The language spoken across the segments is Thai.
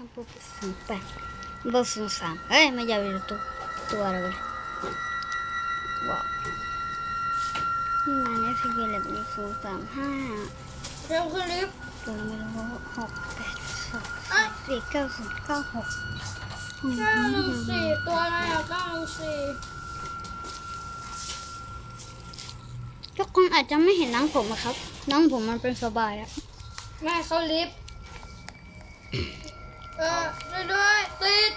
ช่างปุ๊บศูนย์แปดเบอร์ศูนย์สามเอ้ยไม่ใช่เป็นตัวตัวอะไรวะว้าวนี่มาเนี่ยสิบเอ็ดเป็นศูนย์สามห้าเร็วขึ้นลิฟต์ตัวไม่รู้หกแปดสองสี่เก้าศูนย์เก้าหกเก้าหนึ่งสี่ตัวอะไรอะเก้าหนึ่งสี่ทุกคนอาจจะไม่เห็นน้องผมอะครับ น้องผมมันเป็นสบายอะแม่เขาลิฟต์ เออด้วยด้วยติด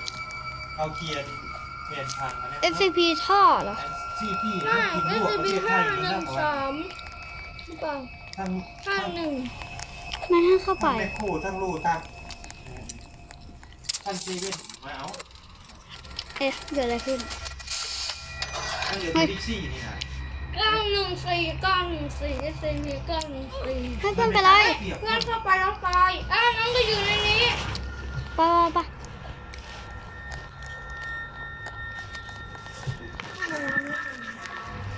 เอาเกียร์เปลี่ยนทางมาเนี่ย SCP ท่อเหรอซีพี่ไม่กินเอลวกสประบีเทศไทห้ายหนี่นึ่นะงบอกว่าสามหรือเปล่าทั้งห้าหนึ่งไม่ให้เข้าไป ทั้งแมคโครทั้งลูทั้งทั้งซีเว่นมาเอาเอ๊ะเกิดอะไรขึ้นทั้งเดือดดิซี่นี่นะเก้าหนึ่งสี่เก้าหนึ่งสี่เอสบีเก้าหนึ่งสี่ให้เพื่อนไปเลย เพื่อนเข้าไปแล้วตายอะน้องก็อยู่ในนี้ ไปไป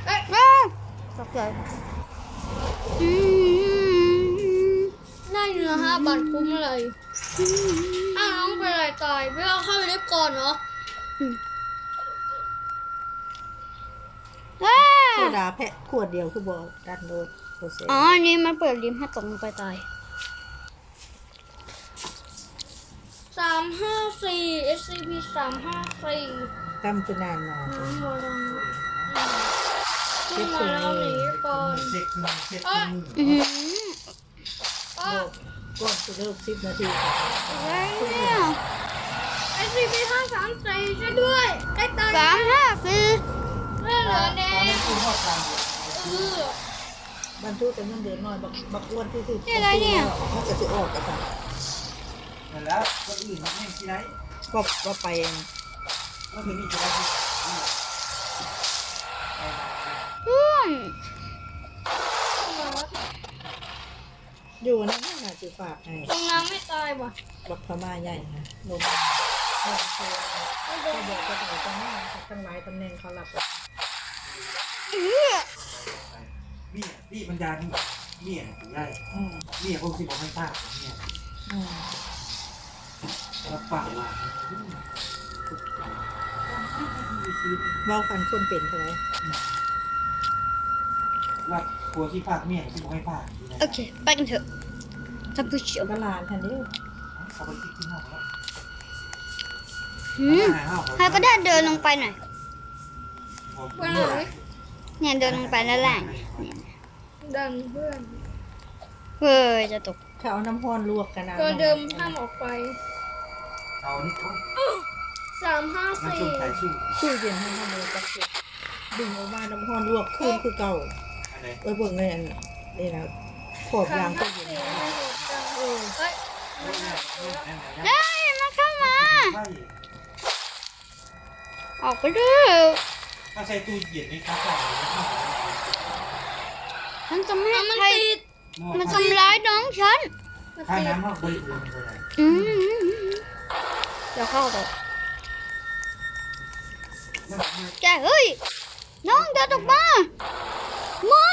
ไปเอ้ยตกใจอืมได้เนื้อห้าบาทคุ้มเลยอ้าวน้องเป็นอะไรตายไม่เอาเข้าลิฟต์ก่อนเหรอเอ้ยโซดาแพะขวดเดียวคือบอดันโดดโปรเซสอ๋ออันนี้มันเปิดลิมให้ตกลงไปตายามห้าสี่ SCP สามห้าสี่ตั้มคือนานนอนน้ำบอลังที่มาแล้วหนีก่อนเช็คครึ่งเช็คครึ่งอือหืออ้าวก้อนจะเลิกสิบนาทีอะไรเนี่ย SCP ห้าสามสี่ช่วยด้วยได้ตายสามห้าสี่เลือดเหลือแดตอนงนั้นคือหอดกลางเออบรรทุกแต่เงินเดือนน้อยบักบักอ้วนที่สุดนี่อะไรเนี่ย มันจะสิออกกันจ้ะเห็นแล้ว คนอื่นมันไม่ที่ไหนก็ก็ไปก็คือนี่จะได้ที่เพื่อนอยู่นั่นน่าจะฝากให้ตรงน้ำไม่ตายว่ะบักพม่าใหญ่นะลมก็บอกก็ต้องจังหน้าทั้งหลายตำแหน่งเขารับเมียพี่บรรดาที่เมียถึงได้อืมเมียพวกสิบผมไม่ทราบเมียอืม รับปากว่าเว้าฟันคนเป็นเท่าไหร่ว่ากลัวที่ภาคเมียที่ผมไม่ภาคโอเค ไปกันเถอะท่านผู้ชมก็ลานทันนี้เขาไปคิดที่ห้องแล้วหืมใครก็ได้เดินลงไปหน่อยไปไหนเนี่ยเดินลงไปแล้วแหละดันเพื่อนเฮ้ยจะตกถ้าเอาน้ำพรลวกกันนะ ตัวเดิมห้ามออกไป เอานี่เขาสามห้าน้ำสี่ส้มสายชูตู้เย็นให้ทำเลยจักเก็บดึงออกมาน้ำพรลวกคืนคือเก่าอะไรไว้เบิ่งเลยอันนี่นะขอบสายามงห้าตู้เย็นสี่ไม่หมดจังเอ้ยไม่ได้ไม่ได้เฮ้ยมาเข้ามา ไม่ออกไปเร็วถ้าใช้ตู้เย็นนี่ครับใส่ฉันจะไม่ให้มันใครติดมาทำร้ายน้องฉันมันถ้าติดน้ำมากบริบูรณ์เลยอืม เดี๋ยวเข้าไปแกเฮ้ย น้องเดินออกมา ไม่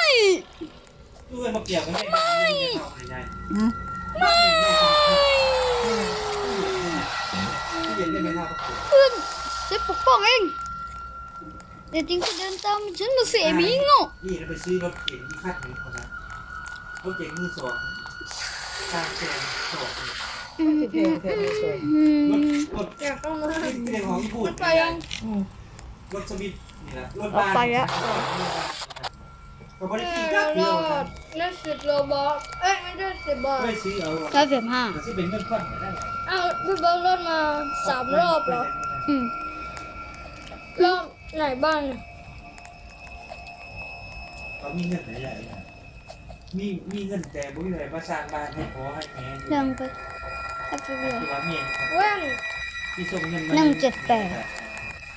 ตู้เย็นมาเกี่ยวกันไม่ได้ไม่ไมไม่ตู้เย็นได้ไหมครับเพื่อนจะปกป้องเองแต่จริงก็เดินตามฉันมาเสียมีโง่นี่เราไปซื้อรถเก๋งที่คาดเห็นเขานะรถเก๋งมือสองทางแซงสอง อืมที่เพลงเพลงสวยอืรถมรถอยากเข้ามาเป็นของญี่ปุ่นมันไปยังอืมรถสวิตนี่แหละรถบ้านก็ไม่ได้ขี่เราจักรยวอครับดเล่นสิบโลบอสเอ้ยไม่ได้สิบบาทไม่ซื้อเอาเก้าสิบห้าแต่ที่เป็นเงินก้อนได้อ้าวพี่บอลรถมาสามรอบเหรออืมรอบไหนบ้างเนี่ยเขามีเงินไหนใหญ่มีมีเงินแต่บุ้ยเลยมาสร้างบ้านให้พ่อให้แม่เรื่องไป แค่เดียวที่ว่าเมียแว่นที่ส่งเงินมาหนึ่งเจ็ดแปด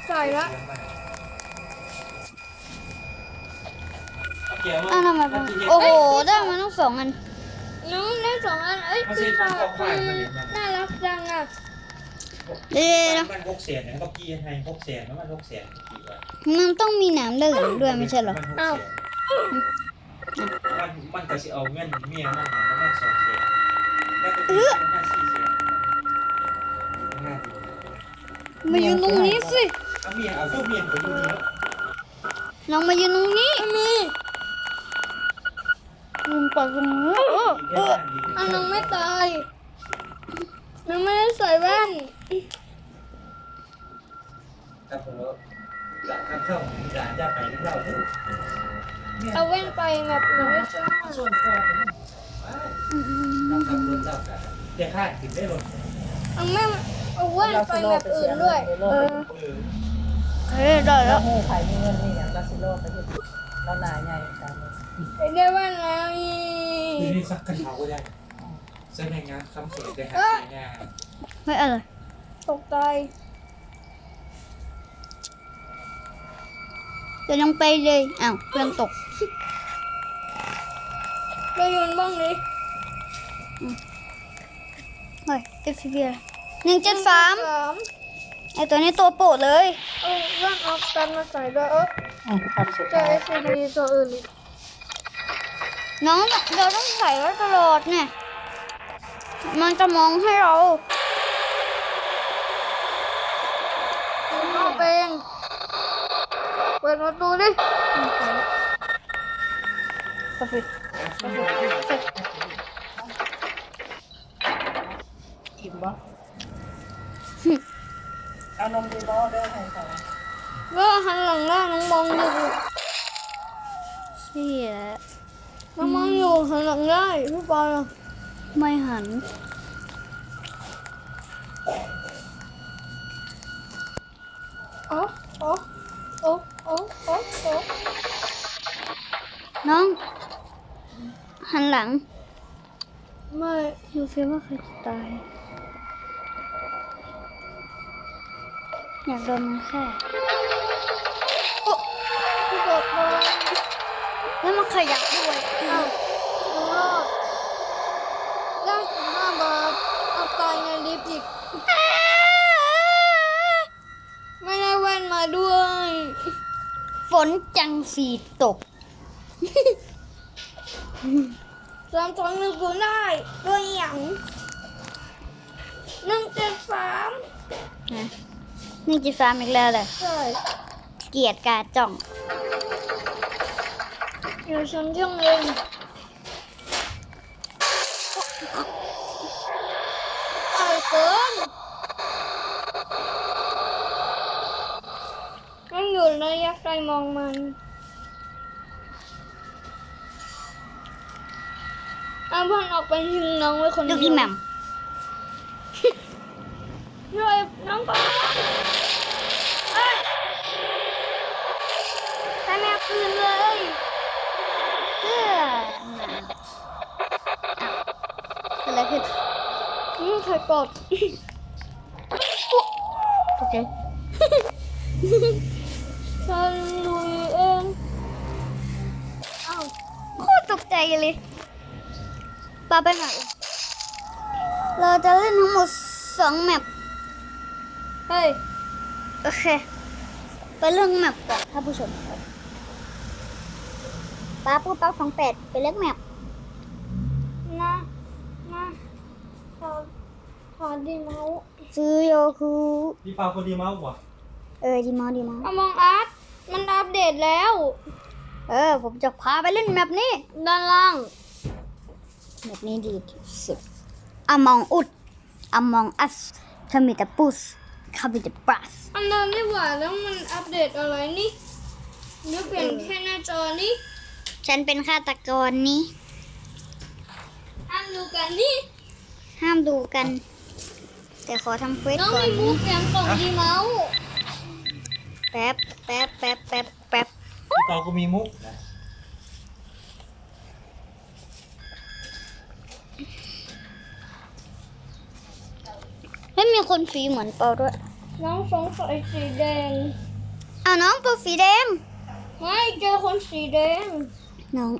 ใส่ละอ้าวทำไมเป็นโอ้โห ได้มาต้องสองอันน้องเล่นสองอัน เอ้ยปีศาจน่ารักจังอะเดี๋ยวมันหกแสนนะก็กี้ให้หกแสนแล้วมันหกแสนกี่บาทมันต้องมีหนามเหลืองด้วยไม่ใช่เหรอมันมันก็สิเอาเงินเมียมันประมาณสองแสนแล้วก็ประมาณสี่ มายืนตรงนี้สิเอาเมียเอาตู้เมียไปอยู่นี่แล้วน้องมายืนตรงนี้มียืนปากตรงนี้เออกินแค่บ้านดีอันน้องไม่ตายน้องไม่ได้ใส่แว่นครับผมจากทางเข้าหลานจะไปที่เราเนี่ยเอาแว่นไปแบบหนูไม่ใช่ส่วนคอผมเราทำรถเจ้ากันเดี๋ยวข้าถึงได้รถเอาแม่ เอาแว่นไปแบบอื่นด้วย เออเออเฮ้ยได้แล้แล้ววหูใครมีเงินนี่อย่างลาซิโลไปที่เราหนาใหญ่กันได้แว่นแล้วอีทีนี้สักกระเช้าก็ได้แสดงงานคำเสียได้หาง่ายไม่อะไรตกใจเดี๋ยวลงไปเลยอ้าวเพื่อนตกไปยืนบ้างดิเฮ้ยเจ็ดสิบเอ็ด หนึ่งเจ็ดสามสามไอตัวนี้ตัวโปรดเลยเอาแว่นออกกันมาใส่ด้วยเอออืมครับสุดเจอท้าย SCD ตัวอื่นอีกน้องเราต้องใส่ไว้ตลอดเนี่ย มันจะมองให้เราเอาไปเองเปิดประตูดิก็คืออิ่มบ่ เอานมดีบอเด้อให้เขาแล้วหันหลังหน้าน้องมองอยู่เสียน้องมองอยู่หันหลังได้พี่ปอยอะไม่หันอ๋ออ๋ออ๋ออ๋ออ๋ออ๋อน้อง หันหลัง ไม่ดูซิว่าใครจะตาย อยากโดนมันแค่พี่กดมาแล้วมันขยับด้วยอ้าวน้องรอดได้สิบห้าบาทเอาตายในลิฟต์อีกไม่ได้แว่นมาด้วย ฝนจังสีตกสามสองหนึ่งศูนย์ได้ด้วยหยังหนึ่งเจ็ดสาม นะนี่จีฟามอีกแล้วเลยใช่เกลียดกาจ่องเดี๋ยวฉันช่างเองตายเกินมันอยู่ระยะไกลมองมันอาบอนออกไปทิ้งน้องไว้คนดูเดียวพี่แหม่ม ช่วยน้องก่อนเอ้ยให้แม่คืนเลย เพื่ออะไรขึ้น อืมใครกดโอเคฉันลุยเองอ้าวโคตรตกใจเลยปาไปหน่อยเราจะเล่นทั้งหมดสองแมปเฮ้ย โอเค ไปเรื่องแมปก่อนท่านผู้ชมป้าปูป้าสองแปดไปเลือกแมป นะนะขอข อดีเมาส์ซื้อโยคูพี่เปาคนดีมากกว่าเออดีมากดีมากอมองอาร์ตมันอัปเดตแล้ว เออ ผมจะพาไปเล่นแมปนี้ด้านล่างแมปนี้ดีที่สุด Among Us Among Us เธอมีแต่ปุสเขามีแต่ปลัสอันนั้นนี่หว่าแล้วมันอัปเดตอะไรนี่หรือเปลี่ยนแค่หน้าจอนี่ฉันเป็นฆาตกรนี้ห้ามดูกันนี่ห้ามดูกัน แต่ขอทำเควสน้องก่อนมีมูฟเปลี่ยนกล่องดีเมาส์แป๊บแป๊บแป๊บแป๊บแป๊บพี่เปาก็มีมุกนะไม่มีคนสีเหมือนเปาด้วยน้องสงสัยสีแดงเอาน้องเปาสีแดงไม่เจอคนสีแดงน้อง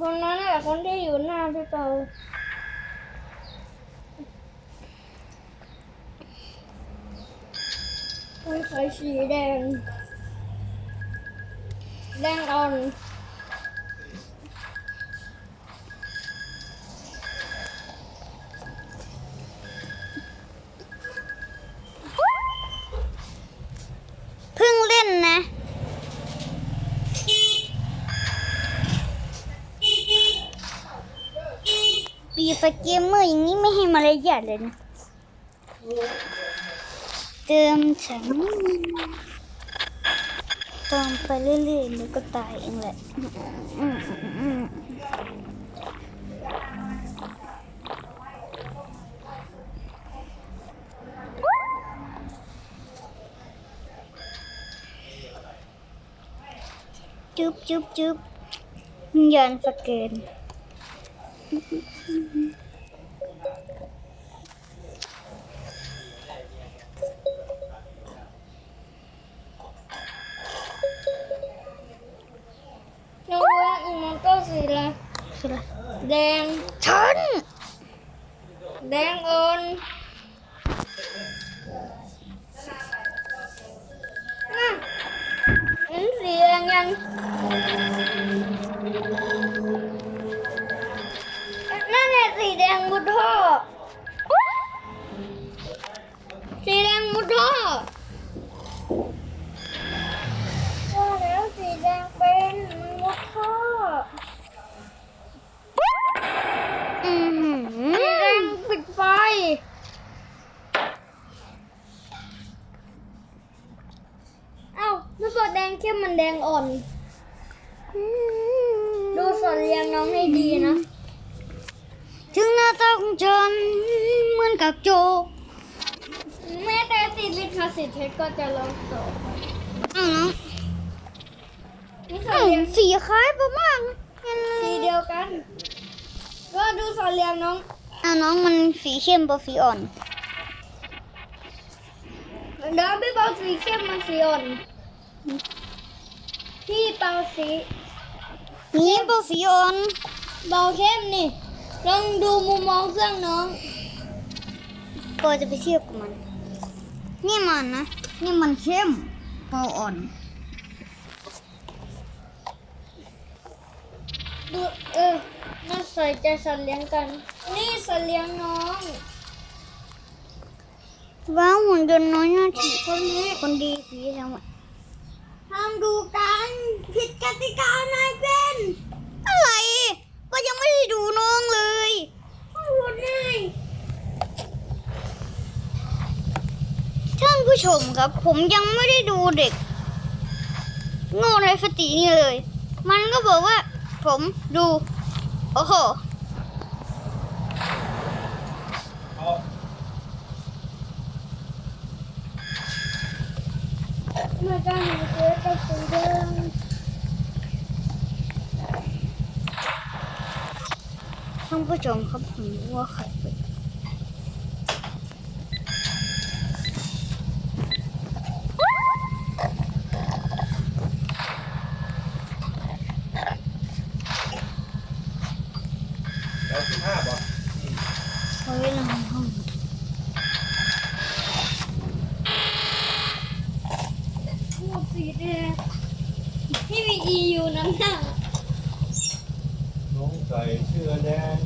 คนนั้นแหละคนที่อยู่หน้าพี่เปา มันใส่สีแดง แดงอ่อนพิ่งเล่นนะปีสเกมเมอร์อย่างนี้ไม่ให้มารยาทเลยนะ เติมฉันเติมไปเรื่อยๆแล้วก็ตายเองแหละจุ๊บจุ๊บจุ๊บยันสเกน สีแดงมุดท่อ สีแดงมุดท่อว่าแล้วสีแดงเป็นมันมุดท่ออือหืสีอแดงปิดไฟเอ้าถ้าเกิดแดงเข้มมันแดงอ่อน ดูสอนเรียงน้องให้ดีนะ ถึงหน้าตาของฉันเหมือนกับโจกแม้แต่ติดลิขสิทธิ์เพชรก็จะลองต่ออ้าวน้องนี่สออ้านวเรียงสีคล้ายประมาณกันเลสียเดียวกัน ก็ดูสอนเรียงน้องอ้าวน้องมันสีเข้มปะสีอ่อนเดี๋ยวพี่เปาสีเข้มมันสีอ่อนพี่เปาสีนี่ปะสีอ่อนเบาเข้มนี่ ลองดูมุมมองเครื่องน้องปอจะไปเทียบกับมัน นี่มันนะ นี่มันเข้มปออ่อน ดูเออน่าใส่ใจสัตว์เลี้ยงกัน นี่สัตว์เลี้ยงน้องว้าวหุ่นยนต์น้อยหน่าทีคนนี้คนดีผีทั้งหมดห้ามดูกัน ผิดกติกานายเป็น อะไร ก็ยังไม่ได้ดูน้องเลย พูดเลย ท่าน ผู้ชมครับ ผมยังไม่ได้ดูเด็ก โง่ไรสตินี่เลย มันก็บอกว่า ผมดู โอ้โหมื่อการหาเจอกับสีแดงท่านผู้ชมครับผมว่าใคร เป็นแล้วสิบห้าบอกเฮ้ยเราห้องพูดสีแดงที่มี EU นั้นน่ะน้องใส่เสื้อแดง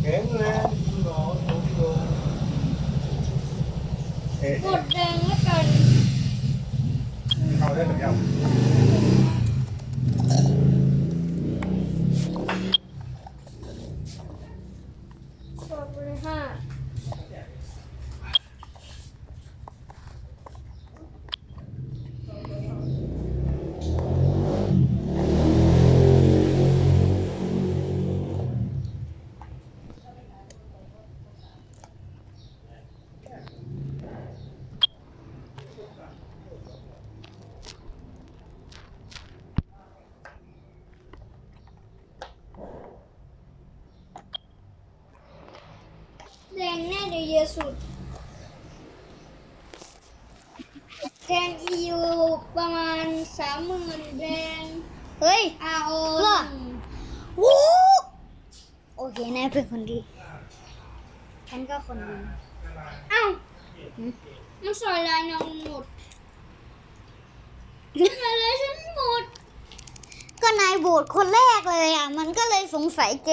แข็งแรงหนอนนโยเอ๊ะ กดแดงแล้วกัน เอาได้หรือยัง กดไปเลยห้า แดงแน่ เดี๋ยวเยอะสุดแดง EU ประมาณสามหมื่นแดงเฮ้ย RO เหรอวู้โอเคนายเป็นคนดี ฉันก็คนดีเอ้าหืมมันสอยลายน้องหมดมันสอยลายฉันหมด ก็นายโบดคนแรกเลยอะ มันก็เลยสงสัยแก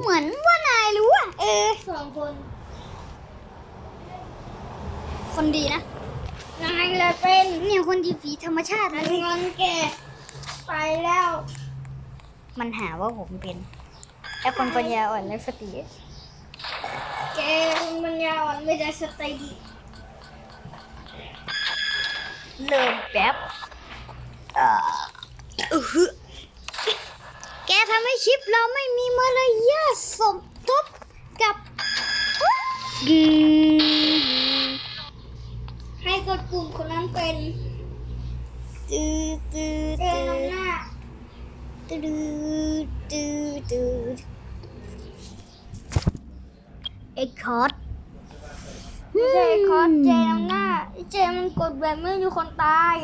เหมือนว่านายรู้อะ เออสองคน คนดีนะนายแหละเป็นเนี่ยคนดีฝีธรรมชาติอัเลนยงอนแกไปแล้ว มันหาว่าผมเป็นไอ้คนปัญญาอ่อนและสติดสไตล์ดีเริ่มแป๊บเอ่ออื้อหือแกทำให้คลิปเราไม่มีมารยาทสมทบกับกีให้ กดปุ่มคนนั้นเป็นตืดตืดเจตืนดหน้าตืดตืดตืดเอ็กคอร์ดไม่ใช่คอสเจนหน้าเจมันกดแบบไม่มีคนตาย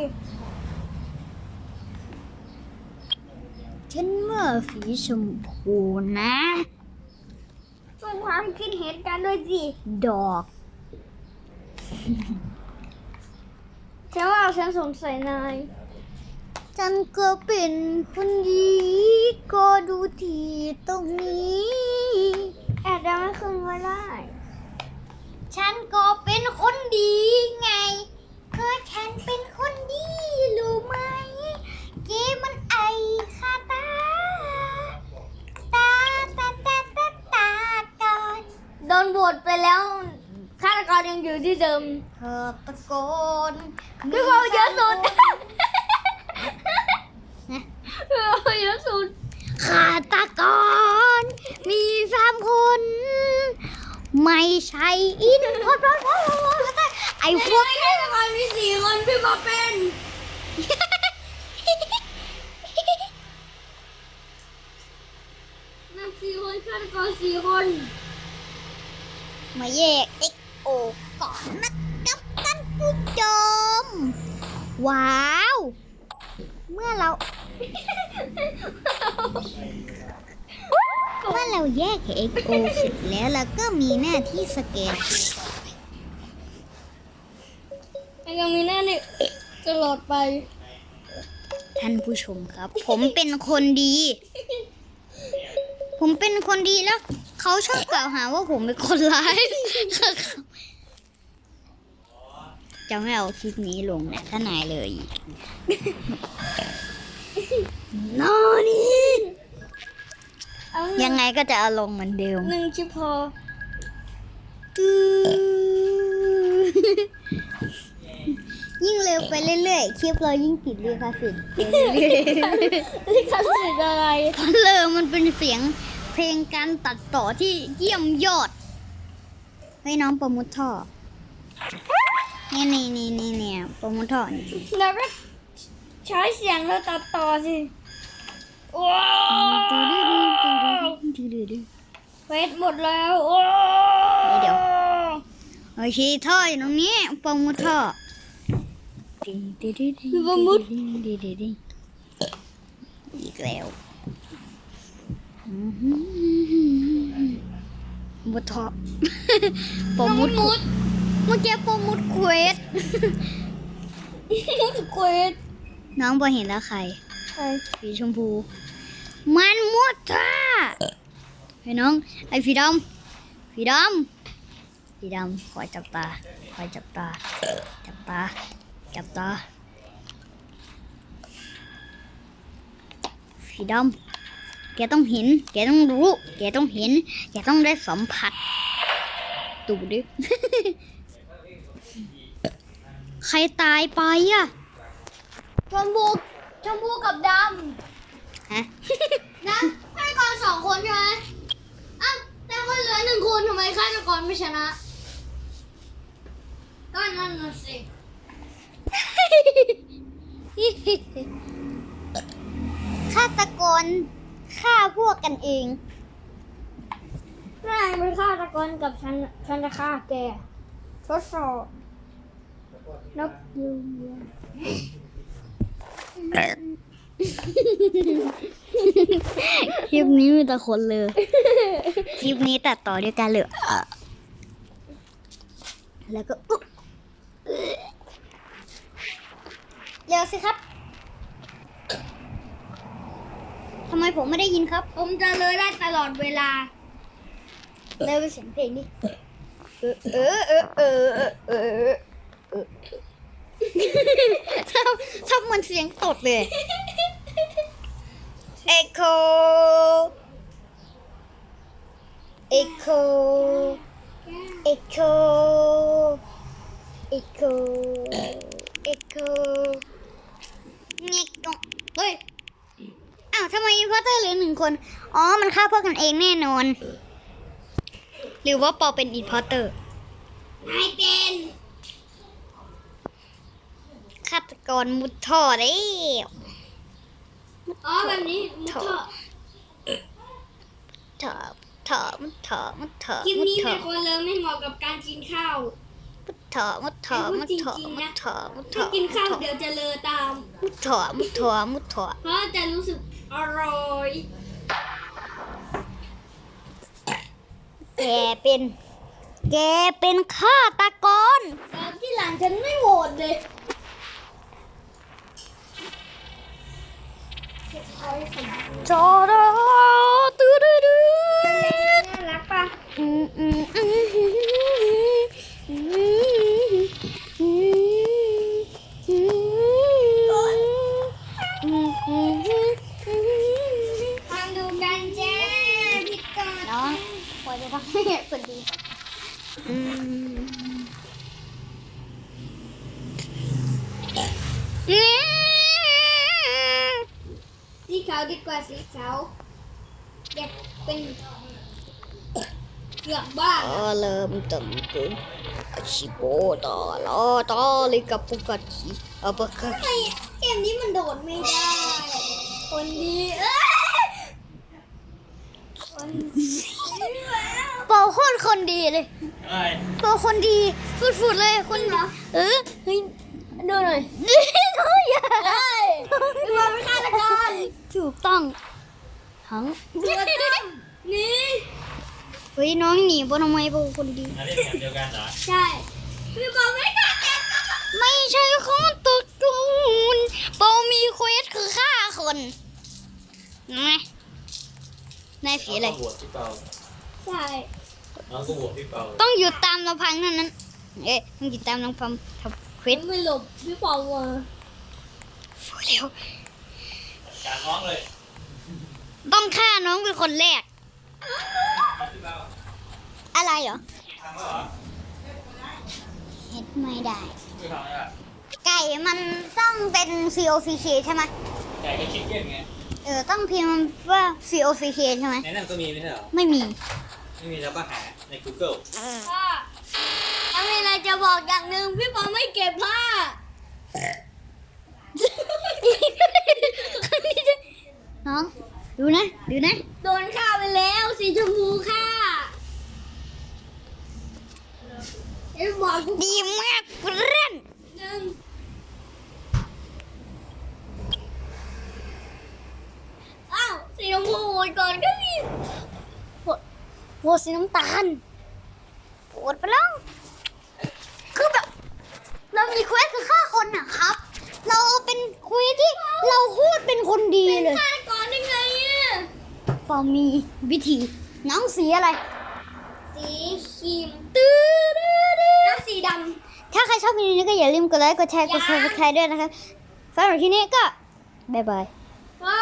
ฉันว่าสีชมพูนะส่งความคิดเห็นกันด้วยสิ ดอก ฉันว่าฉันสงสัยนาย ฉันก็เป็นคนดี ก็ดูทีตรงนี้ แอบจะไม่คืนก็ได้ ฉันก็เป็นคนดีไงก็ฉันเป็นคนดีรู้ไหม เกมันไอคาตา ตาตาตาตาตาตาโดนบทไปแล้วฆาต กรยังอยู่ที่เดิมเธอตะโกนพี่เขาเยอะสุดพี่เขาเยอะสุดฆาตกรมีสามคน ไม่ใช่อินพอดพอดพอดพอดพอดไอ้พวกฆาตกรมีสี่คนพี่มาเป็นนักสี่คนฆาตกรสี่คน มาแยกเอ็ก โอก่อนนะครับท่านผู้ชม ว้าว เมื่อเรา เมื่อเราแยก XO เสร็จแล้วเราก็มีหน้าที่สแกนยังมีหน้านี่ตลอดไป ท่านผู้ชมครับ ผมเป็นคนดี ผมเป็นคนดีแล้ว เขาชอบกล่าวหาว่าผมเป็นคนร้าย จะไม่เอาคลิปนี้ลงนะถ้านายเลยนอนี่เอายังไงก็จะเอาลงเหมือนเดิมหนึ่งชิพอยิ่งเร็วไปเรื่อยๆคลิปเรายิ่งติดลิขสิทธิ์ไปเรื่อยลิขสิทธิ์อะไรๆเพราะเร็วมันเป็นเสียงเพลงการตัดต่อที่เยี่ยมยอด ให้น้องประมุดท่อเนี่ยนี่นี่นี่เนี่ยประมุดท่อนี่แล้วก็ใช้เสียงแล้วตัดต่อสิว้าวเฟซหมดแล้วโอ้เดี๋ยวโอเคท่ออยู่ตรงนี้ประมุดท่ออีกแล้วมุดท่อประมุดมุด เมื่อกี้ประมุดเควสมุดเควสน้องบอเห็นแล้วใครไอ้สีชมพู มันมุดท่าไอ้น้อง ไอ้ผีดำผีดำผีดำคอยจับตาคอยจับตา จับตา จับตาผีดำแกต้องเห็น แกต้องรู้ แกต้องเห็น แกต้องได้สัมผัสดูดิ ใครตายไปอะชมพูชมพูกับดฮะำนะฆาตกรสองคนใช่ไหมอ้าวแต่ว่าเหลือหนึ่งคนทำไมฆาตกรไม่ชนะก็นั่นน่ะสิฆาตกรฆ่าพวกกันเอง นายเป็นฆาตกรกับฉันฉันจะฆ่าแกทดสอบ นกยูงคลิปนี้มีแต่คนเลย คลิปนี้ตัดต่อด้วยกันเลยอะแล้วก็อุ๊เร็วสิครับ ทำไมผมไม่ได้ยินครับ ผมจะเลยได้ตลอดเวลาเร็วไปเสียงเพลงดิเออเออเออเออเออ เออชอบชอบเหมือนเสียงตดเลย Echo Echo Echo เอ็กโค เอ็กโคเงียกงเฮ้ย อ้าวทำไมอินพอร์เตอร์เหลือหนึ่งคน อ๋อ มันฆ่าพวกกันเองแน่นอน หรือว่าปอเป็นอินพอร์เตอร์ไม่เป็น ฆาตกรมุดท่อได้อ๋อแบบนี้มุดท่อถอมถอมถอมถอมคลิปนี้ถเป็อนมคนเลิมไม่เหมาะกับการกินข้าวถอมถอมพูดจถอริงมๆนะถอมถถ้าอมกินข้าวเดี๋ยวจะเลอตามถอมถอมถอมเพราะจะรู้สึกอร่อยแกเป็น แกเป็นฆาตกรตอนที่หลังฉันไม่โหวตเลย จอดาตื้อดื้อดื้อน่ารักปะอืมอืมอืมอืมอืมอืมทำดูกันจ้าพี่กอดน้องพอจะทำให้คนดีอืมเนี่ย สีขาว ดีกว่าสีขาวอยากเป็นเกือบบ้าเริ่มตั้งแต่อาชิโบตาลาตาลิกับปุกติอาบกะไอ้เกมนี้มันโดดไม่ได้ คนดีเอ้ยคนดีแล้วเป่าโคตรคนดีเลยเอ้ยเป่าคนดี ฟุดๆเลยคนดีเออเฮ้ย ดูหน่อยนี่น้อยอย่าพี่บอลเป็นฆาตกรถูกต้องทั้งตัวตั้มนี่เฮ้ยน้องหนีบนทำไมเป่าคนดีอันนี้เป็นแบบเดียวกันเหรอ ใช่พี่บอลไม่ฆาตกรไม่ใช่คนตกจูนเปามีเควสคือฆ่าคนไงนายผีอะไรน้งก็โหวตพี่เปาใช่น้องก็โหวตพี่เปาต้องหยุดตามลำพังเท่านั้น เอ๊ะต้องหยุดตามลำพังทำ เควสไม่หลบพี่บอลวะเร็วการน้องเลยต้องฆ่าน้องเป็นคนแรก อะไรเหรอทำแล้วเหรอเฮ็ดไม่ได้ไม่ทำแล้วไก่มันต้องเป็น COCK ใช่ไหมไก่ก็ชิคเก้นไงเออต้องพิมพ์ว่า COCK ใช่ไหมในนั้นก็มีไม่ใช่เหรอ ไม่มี ไม่มีแล้วก็หาใน Google ค่ะ มีอะไรจะบอกอย่างหนึ่งพี่บอลไม่เก็บผ้า น้อง ดูนะ ดูนะ โดนฆ่าไปแล้วสีชมพูฆ่าไอ้บอลกูดีมากเพื่อนหนึ่งอ้าวสีชมพูโหวตก่อนก็มีโหสีน้ำตาลปวดไปแล้ว คือแบบ เรามีเควสคือฆ่าค นอะครับ เราเป็นเควสที่เราพูดเป็นคนดีเลยฆ่าก่อนได้ไงอะพอมีวิธีน้องสีอะไร สีครีมตื้อดื้อดื้อน้ำสีดถ้าใครชอบคลิปนี้ก็อย่าลืมกดไลค์กดแชร์กด subscribe ด้วยนะครับสำหรับที่นี้ก็บ๊ายบายำว่า